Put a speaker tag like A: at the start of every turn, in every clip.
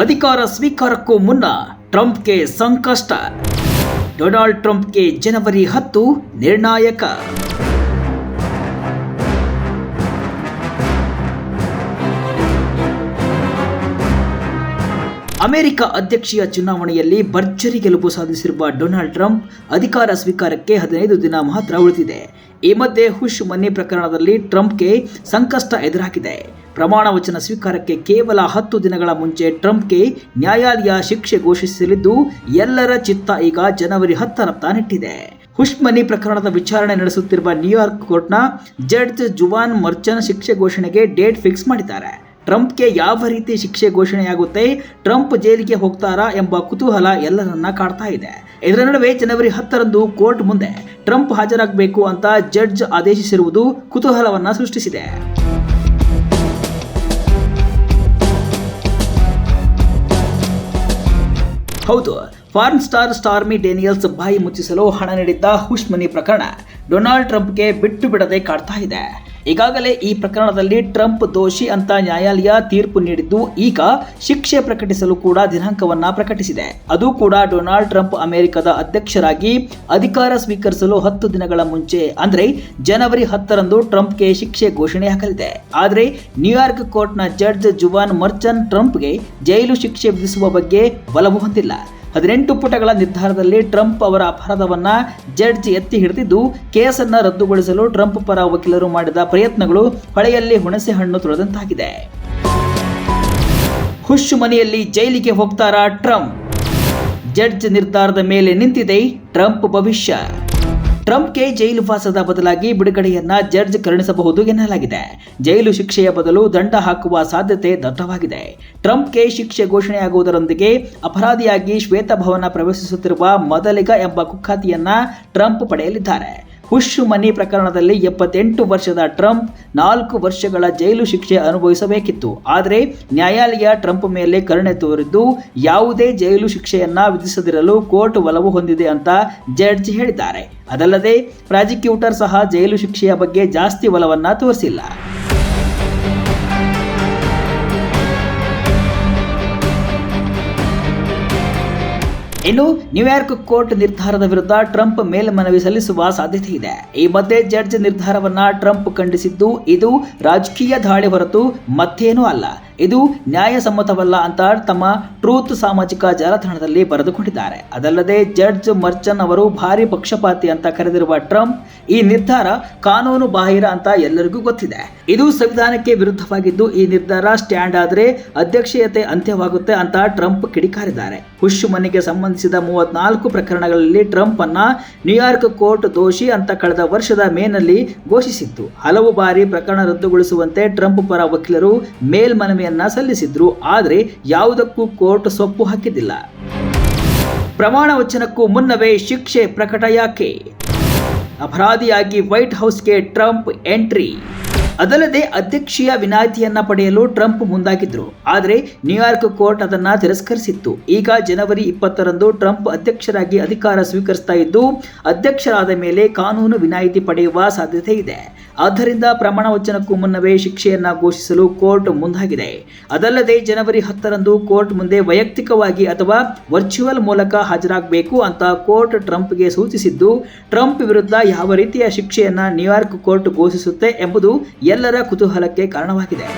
A: ಅಧಿಕಾರ ಸ್ವೀಕಾರಕ್ಕೂ ಮುನ್ನ ಟ್ರಂಪ್ಗೆ ಸಂಕಷ್ಟ. ಡೊನಾಲ್ಡ್ ಟ್ರಂಪ್ಗೆ ಜನವರಿ ಹತ್ತು ನಿರ್ಣಾಯಕ. ಅಮೆರಿಕ ಅಧ್ಯಕ್ಷೀಯ ಚುನಾವಣೆಯಲ್ಲಿ ಭರ್ಜರಿ ಗೆಲುವು ಸಾಧಿಸಿರುವ ಡೊನಾಲ್ಡ್ ಟ್ರಂಪ್ ಅಧಿಕಾರ ಸ್ವೀಕಾರಕ್ಕೆ ಹದಿನೈದು ದಿನ ಮಾತ್ರ ಉಳಿದಿದೆ. ಈ ಮಧ್ಯೆ ಹುಷ್ ಮನೆ ಪ್ರಕರಣದಲ್ಲಿ ಟ್ರಂಪ್ಗೆ ಸಂಕಷ್ಟ ಎದುರಾಗಿದೆ. ಪ್ರಮಾಣ ವಚನ ಸ್ವೀಕಾರಕ್ಕೆ ಕೇವಲ ಹತ್ತು ದಿನಗಳ ಮುಂಚೆ ಟ್ರಂಪ್ಗೆ ನ್ಯಾಯಾಲಯ ಶಿಕ್ಷೆ ಘೋಷಿಸಲಿದ್ದು, ಎಲ್ಲರ ಚಿತ್ತ ಈಗ ಜನವರಿ ಹತ್ತರತ್ತ ನೆಟ್ಟಿದೆ ಹುಷ್ಮನಿ ಪ್ರಕರಣದ ವಿಚಾರಣೆ ನಡೆಸುತ್ತಿರುವ ನ್ಯೂಯಾರ್ಕ್ ಕೋರ್ಟ್ನ ಜಡ್ಜ್ ಜುವಾನ್ ಮರ್ಚನ್ ಶಿಕ್ಷೆ ಘೋಷಣೆಗೆ ಡೇಟ್ ಫಿಕ್ಸ್ ಮಾಡಿದ್ದಾರೆ. ಟ್ರಂಪ್ಗೆ ಯಾವ ರೀತಿ ಶಿಕ್ಷೆ ಘೋಷಣೆಯಾಗುತ್ತೆ, ಟ್ರಂಪ್ ಜೈಲಿಗೆ ಹೋಗ್ತಾರಾ ಎಂಬ ಕುತೂಹಲ ಎಲ್ಲರನ್ನ ಕಾಡ್ತಾ ಇದೆ. ಇದರ ನಡುವೆ ಜನವರಿ ಹತ್ತರಂದು ಕೋರ್ಟ್ ಮುಂದೆ ಟ್ರಂಪ್ ಹಾಜರಾಗಬೇಕು ಅಂತ ಜಡ್ಜ್ ಆದೇಶಿಸಿರುವುದು ಕುತೂಹಲವನ್ನ ಸೃಷ್ಟಿಸಿದೆ. ಹೌದು, ಫಾರ್ನ್ ಸ್ಟಾರ್ ಸ್ಟಾರ್ಮಿ ಡೇನಿಯಲ್ಸ್ ಬಾಯಿ ಮುಚ್ಚಿಸಲು ಹಣ ನೀಡಿದ್ದ ಹುಷ್ಮನಿ ಪ್ರಕರಣ ಡೊನಾಲ್ಡ್ ಟ್ರಂಪ್ಗೆ ಬಿಟ್ಟು ಬಿಡದೆ ಕಾಡ್ತಾ ಇದೆ. ಈಗಾಗಲೇ ಈ ಪ್ರಕರಣದಲ್ಲಿ ಟ್ರಂಪ್ ದೋಷಿ ಅಂತ ನ್ಯಾಯಾಲಯ ತೀರ್ಪು ನೀಡಿದ್ದು ಈಗ ಶಿಕ್ಷೆ ಪ್ರಕಟಿಸಲು ಕೂಡ ದಿನಾಂಕವನ್ನ ಪ್ರಕಟಿಸಿದೆ. ಅದು ಕೂಡ ಡೊನಾಲ್ಡ್ ಟ್ರಂಪ್ ಅಮೆರಿಕದ ಅಧ್ಯಕ್ಷರಾಗಿ ಅಧಿಕಾರ ಸ್ವೀಕರಿಸಲು ಹತ್ತು ದಿನಗಳ ಮುಂಚೆ, ಅಂದ್ರೆ ಜನವರಿ ಹತ್ತರಂದು ಟ್ರಂಪ್ಗೆ ಶಿಕ್ಷೆ ಘೋಷಣೆ ಹಾಕಲಿದೆ. ಆದರೆ ನ್ಯೂಯಾರ್ಕ್ ಕೋರ್ಟ್ನ ಜಡ್ಜ್ ಜುವಾನ್ ಮರ್ಚನ್ ಟ್ರಂಪ್ಗೆ ಜೈಲು ಶಿಕ್ಷೆ ವಿಧಿಸುವ ಬಗ್ಗೆ ಒಲವು ಹೊಂದಿಲ್ಲ. ಹದಿನೆಂಟು ಪುಟಗಳ ನಿರ್ಧಾರದಲ್ಲಿ ಟ್ರಂಪ್ ಅವರ ಅಪರಾಧವನ್ನು ಜಡ್ಜ್ ಎತ್ತಿ ಹಿಡಿದಿದ್ದು, ಕೇಸನ್ನ ರದ್ದುಗೊಳಿಸಲು ಟ್ರಂಪ್ ಪರ ವಕೀಲರು ಮಾಡಿದ ಪ್ರಯತ್ನಗಳು ಹೊಳೆಯಲ್ಲಿ ಹುಣಸೆ ಹಣ್ಣು ತುಳಿದಂತಾಗಿದೆ ಮನೆಯಲ್ಲಿ ಜೈಲಿಗೆ ಹೋಗ್ತಾರಾ ಟ್ರಂಪ್? ಜಡ್ಜ್ ನಿರ್ಧಾರದ ಮೇಲೆ ನಿಂತಿದೆ ಟ್ರಂಪ್ ಭವಿಷ್ಯ. ಟ್ರಂಪ್ಗೆ ಜೈಲು ವಾಸದ ಬದಲಾಗಿ ಬಿಡುಗಡೆಯನ್ನ ಜಡ್ಜ್ ಕರುಣಿಸಬಹುದು ಎನ್ನಲಾಗಿದೆ. ಜೈಲು ಶಿಕ್ಷೆಯ ಬದಲು ದಂಡ ಹಾಕುವ ಸಾಧ್ಯತೆ ದಟ್ಟವಾಗಿದೆ. ಟ್ರಂಪ್ಗೆ ಶಿಕ್ಷೆ ಘೋಷಣೆಯಾಗುವುದರೊಂದಿಗೆ ಅಪರಾಧಿಯಾಗಿ ಶ್ವೇತಭವನ ಪ್ರವೇಶಿಸುತ್ತಿರುವ ಮೊದಲಿಗ ಎಂಬ ಕುಖ್ಯಾತಿಯನ್ನ ಟ್ರಂಪ್ ಪಡೆಯಲಿದ್ದಾರೆ. ಹುಷ್ ಮನಿ ಪ್ರಕರಣದಲ್ಲಿ ಎಪ್ಪತ್ತೆಂಟು ವರ್ಷದ ಟ್ರಂಪ್ ನಾಲ್ಕು ವರ್ಷಗಳ ಜೈಲು ಶಿಕ್ಷೆ ಅನುಭವಿಸಬೇಕಿತ್ತು. ಆದರೆ ನ್ಯಾಯಾಲಯ ಟ್ರಂಪ್ ಮೇಲೆ ಕರುಣೆ ತೋರಿದ್ದು, ಯಾವುದೇ ಜೈಲು ಶಿಕ್ಷೆಯನ್ನ ವಿಧಿಸದಿರಲು ಕೋರ್ಟ್ ಒಲವು ಹೊಂದಿದೆ ಅಂತ ಜಡ್ಜ್ ಹೇಳಿದ್ದಾರೆ. ಅದಲ್ಲದೆ ಪ್ರಾಸಿಕ್ಯೂಟರ್ ಸಹ ಜೈಲು ಶಿಕ್ಷೆಯ ಬಗ್ಗೆ ಜಾಸ್ತಿ ಒಲವನ್ನ ತೋರಿಸಿಲ್ಲ. ಇನ್ನು ನ್ಯೂಯಾರ್ಕ್ ಕೋರ್ಟ್ ನಿರ್ಧಾರದ ವಿರುದ್ಧ ಟ್ರಂಪ್ ಮೇಲ್ಮನವಿ ಸಲ್ಲಿಸುವ ಸಾಧ್ಯತೆ ಇದೆ. ಈ ಮಧ್ಯೆ ಜಡ್ಜ್ ನಿರ್ಧಾರವನ್ನ ಟ್ರಂಪ್ ಖಂಡಿಸಿದ್ದು, ಇದು ರಾಜಕೀಯ ದಾಳಿ ಹೊರತು ಮತ್ತೇನೂ ಅಲ್ಲ. ಇದು ನ್ಯಾಯಸಮ್ಮತವಲ್ಲ ಅಂತ ತಮ್ಮ ಟ್ರೂತ್ ಸಾಮಾಜಿಕ ಜಾಲತಾಣದಲ್ಲಿ ಬರೆದುಕೊಂಡಿದ್ದಾರೆ. ಅದಲ್ಲದೆ ಜಡ್ಜ್ ಮರ್ಚನ್ ಅವರು ಭಾರಿ ಪಕ್ಷಪಾತಿ ಅಂತ ಕರೆದಿರುವ ಟ್ರಂಪ್, ಈ ನಿರ್ಧಾರ ಕಾನೂನು ಬಾಹಿರ ಅಂತ ಎಲ್ಲರಿಗೂ ಗೊತ್ತಿದೆ. ಇದು ಸಂವಿಧಾನಕ್ಕೆ ವಿರುದ್ಧವಾಗಿದ್ದು, ಈ ನಿರ್ಧಾರ ಸ್ಟ್ಯಾಂಡ್ ಆದರೆ ಅಧ್ಯಕ್ಷೀಯತೆ ಅಂತ್ಯವಾಗುತ್ತೆ ಅಂತ ಟ್ರಂಪ್ ಕಿಡಿಕಾರಿದ್ದಾರೆ. ಹುಷ್ ಮನೆಗೆ ಸಂಬಂಧಿಸಿದ ಮೂವತ್ನಾಲ್ಕು ಪ್ರಕರಣಗಳಲ್ಲಿ ಟ್ರಂಪ್ ಅನ್ನ ನ್ಯೂಯಾರ್ಕ್ ಕೋರ್ಟ್ ದೋಷಿ ಅಂತ ಕಳೆದ ವರ್ಷದ ಮೇನಲ್ಲಿ ಘೋಷಿಸಿತ್ತು. ಹಲವು ಬಾರಿ ಪ್ರಕರಣ ರದ್ದುಗೊಳಿಸುವಂತೆ ಟ್ರಂಪ್ ಪರ ವಕೀಲರು ಮೇಲ್ಮನವಿಯನ್ನ ಸಲ್ಲಿಸಿದ್ರು, ಆದರೆ ಯಾವುದಕ್ಕೂ ಕೋರ್ಟ್ ಸೊಪ್ಪು ಹಾಕಿದ್ದಿಲ್ಲ. ಪ್ರಮಾಣ ವಚನಕ್ಕೂ ಮುನ್ನವೇ ಶಿಕ್ಷೆ ಪ್ರಕಟ ಯಾಕೆ? ಅಪರಾಧಿಯಾಗಿ ವೈಟ್ ಹೌಸ್ಗೆ ಟ್ರಂಪ್ ಎಂಟ್ರಿ ಅದಲ್ಲದೆ ಅಧ್ಯಕ್ಷೀಯ ವಿನಾಯಿತಿಯನ್ನ ಪಡೆಯಲು ಟ್ರಂಪ್ ಮುಂದಾಗಿದ್ರು. ಆದರೆ ನ್ಯೂಯಾರ್ಕ್ ಕೋರ್ಟ್ ಅದನ್ನ ತಿರಸ್ಕರಿಸಿತ್ತು. ಈಗ ಜನವರಿ ಇಪ್ಪತ್ತರಂದು ಟ್ರಂಪ್ ಅಧ್ಯಕ್ಷರಾಗಿ ಅಧಿಕಾರ ಸ್ವೀಕರಿಸ್ತಾ ಇದ್ದು, ಅಧ್ಯಕ್ಷರಾದ ಮೇಲೆ ಕಾನೂನು ವಿನಾಯಿತಿ ಪಡೆಯುವ ಸಾಧ್ಯತೆ ಇದೆ. ಆದ್ದರಿಂದ ಪ್ರಮಾಣ ವಚನಕ್ಕೂ ಮುನ್ನವೇ ಶಿಕ್ಷೆಯನ್ನು ಘೋಷಿಸಲು ಕೋರ್ಟ್ ಮುಂದಾಗಿದೆ. ಅದಲ್ಲದೆ ಜನವರಿ ಹತ್ತರಂದು ಕೋರ್ಟ್ ಮುಂದೆ ವೈಯಕ್ತಿಕವಾಗಿ ಅಥವಾ ವರ್ಚುವಲ್ ಮೂಲಕ ಹಾಜರಾಗಬೇಕು ಅಂತ ಕೋರ್ಟ್ ಟ್ರಂಪ್ಗೆ ಸೂಚಿಸಿದ್ದು, ಟ್ರಂಪ್ ವಿರುದ್ಧ ಯಾವ ರೀತಿಯ ಶಿಕ್ಷೆಯನ್ನು ನ್ಯೂಯಾರ್ಕ್ ಕೋರ್ಟ್ ಘೋಷಿಸುತ್ತೆ ಎಂಬುದು ಎಲ್ಲರ ಕುತೂಹಲಕ್ಕೆ ಕಾರಣವಾಗಿದೆ.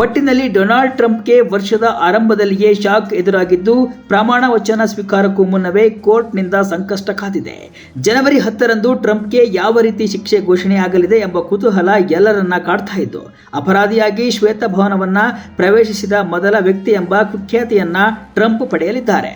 A: ಒಟ್ಟಿನಲ್ಲಿ ಡೊನಾಲ್ಡ್ ಟ್ರಂಪ್ಗೆ ವರ್ಷದ ಆರಂಭದಲ್ಲಿಯೇ ಶಾಕ್ ಎದುರಾಗಿದ್ದು, ಪ್ರಮಾಣ ವಚನ ಸ್ವೀಕಾರಕ್ಕೂ ಮುನ್ನವೇ ಕೋರ್ಟ್ನಿಂದ ಸಂಕಷ್ಟ ಕಾದಿದೆ. ಜನವರಿ ಹತ್ತರಂದು ಟ್ರಂಪ್ಗೆ ಯಾವ ರೀತಿ ಶಿಕ್ಷೆ ಘೋಷಣೆ ಆಗಲಿದೆ ಎಂಬ ಕುತೂಹಲ ಎಲ್ಲರನ್ನ ಕಾಡ್ತಾ ಇದ್ದು ಅಪರಾಧಿಯಾಗಿ ಶ್ವೇತಭವನವನ್ನ ಪ್ರವೇಶಿಸಿದ ಮೊದಲ ವ್ಯಕ್ತಿ ಎಂಬ ಕುಖ್ಯಾತಿಯನ್ನ ಟ್ರಂಪ್ ಪಡೆಯಲಿದ್ದಾರೆ.